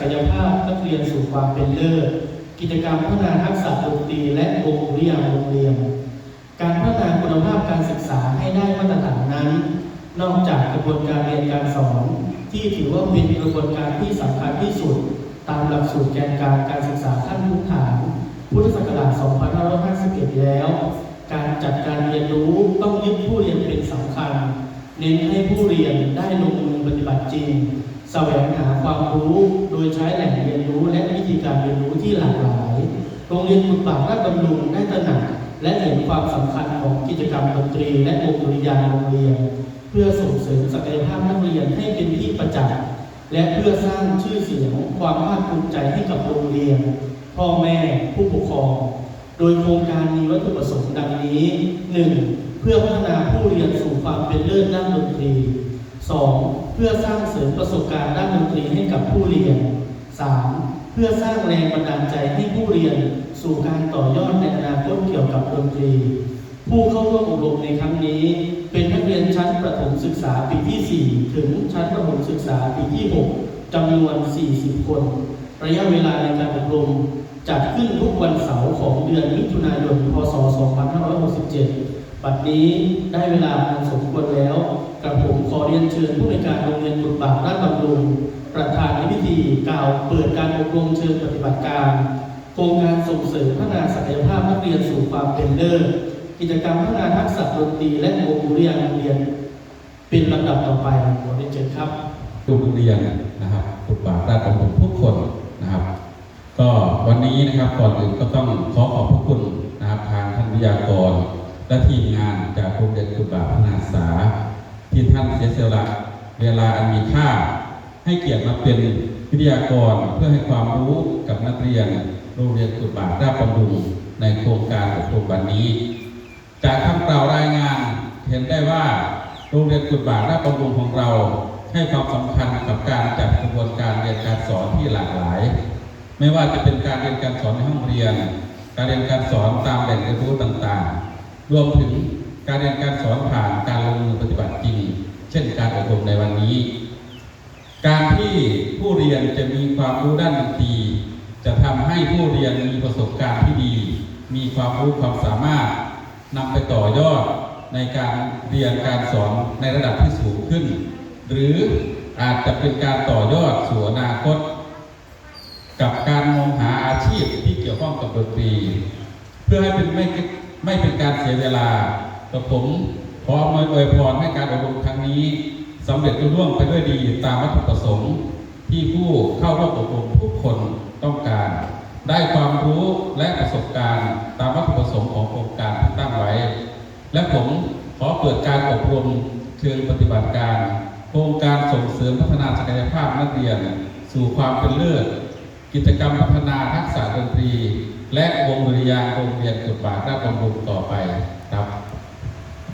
กยภาพนักเรียนสู่ความเป็นเลิศ กิจกรรมพัฒนาทักษะดนตรีและวงดุริยาโรงเรียน การพัฒนาคุณภาพการศึกษาให้ได้มาตรฐานนั้น นอกจากกระบวนการเรียนการสอน ที่ถือว่าเป็นกระบวนการที่สำคัญที่สุด ตามหลักสูตรแกนกลารการศึกษาขั้นพื้นฐานพุทธศักราช 2551 แล้ว การจัดการเรียนรู้ต้องยึดผู้เรียนเป็นสำคัญ เน้นให้ผู้เรียนได้ลงมือปฏิบัติจริง แสวงหาความรู้โดยใช้แหล่งเรียนรู้และวิธีการเรียนรู้ที่หลากหลาย โรงเรียนบุญบากราชบำรุงได้ตระหนักและเห็นความสำคัญของกิจกรรมดนตรี และวงดุริยางโรงเรียน เพื่อส่งเสริมศักยภาพนักเรียนให้เป็นที่ประจักษ์และเพื่อสร้างชื่อเสียงความภาคภูมิใจให้กับโรงเรียน พ่อแม่ผู้ปกครอง โดยโครงการมีวัตถุประสงค์ดังนี้ 1. เพื่อพัฒนาผู้เรียนสู่ความเป็นเลิศด้านดนตรี 2. เพื่อสร้างเสริมประสบการณ์ด้านดนตรีให้กับผู้เรียน 3. เพื่อสร้างแรงบันดาลใจให้ผู้เรียนสู่การต่อยอดในอนาคตเกี่ยวกับดนตรี ผู้เข้าร่วมอบรมในครั้งนี้ เป็นนักเรียนชั้นประถมศึกษาปีที่ 4 ถึงชั้นประถมศึกษาปีที่ 6จำนวน 40 คน ระยะเวลาในการอบรมจัดขึ้นทุกวันเสาร์ของเดือนมิถุนายน พศ 2567 บัดนี้ได้เวลาอันสมควรแล้วกระผมขอเรียนเชิญผู้ในการโรงเรียนบุตรบากราชบำรุงประธานในพิธีกล่าวเปิดการอบรมเชิงปฏิบัติการ โครงการส่งเสริมพัฒนาศักยภาพนักเรียนสู่ความเป็นเลิศกิจกรรมพัฒนาทักษะดนตรีและวงดุริยางค์โรงเรียน เป็นลำดับต่อไปขอเรียนเชิญครับทุกโรงเรียนนะครับทุกบาทราชบำรุงทุกคนนะครับ ก็วันนี้นะครับก่อนอื่นก็ต้องขอขอบพระคุณนะครับทางท่านวิทยากร และทีมงานจากโรงเรียนกุบาพนาศึกษา ที่ท่านเสียสละเวลาอันมีค่า ให้เกียรติมาเป็นวิทยากรเพื่อให้ความรู้กับนักเรียนโรงเรียนกุบาราชบำรุงในโครงการอบรมวันนี้ จากคำกล่าวรายงานเห็นได้ว่าโรงเรียนกุฎบาทราชบำรุงของเราให้ความสำคัญกับการจัดกระบวนการเรียนการสอนที่หลากหลาย ไม่ว่าจะเป็นการเรียนการสอนในห้องเรียน การเรียนการสอนตามแหล่งเรียนรู้ต่างๆ รวมถึงการเรียนการสอนผ่านการลงมือปฏิบัติจริงเช่นการอบรมในวันนี้ การที่ผู้เรียนจะมีความรู้ด้านดนตรีจะทำให้ผู้เรียนมีประสบการณ์ที่ดี มีความรู้ความสามารถนำไปต่อยอดในการเรียนการสอนในระดับที่สูงขึ้น หรืออาจจะเป็นการต่อยอดสู่อนาคต กับการมองหาอาชีพที่เกี่ยวข้องกับดนตรี เพื่อให้เป็นไม่ ไม่เป็นการเสียเวลากับผมขออวยพรให้การอบรมครั้งนี้สำเร็จรุ่ร่วงไปด้วยดีตามวัตถุประสงค์ ที่ผู้เข้าร่วมอบรมทุกคนต้องการ ได้ความรู้และประสบการณ์ตามวัตถุประสงค์ของโครงการที่ตั้งไว้ และผมขอเปิดการอบรมเชิงปฏิบัติการ โครงการส่งเสริมพัฒนาศักยภาพนักเรียน สู่ความเป็นเลิศกิจกรรมพัฒนาทักษะดนตรี และวงดุริยางค์โรงเรียนกุำบุญต่อไป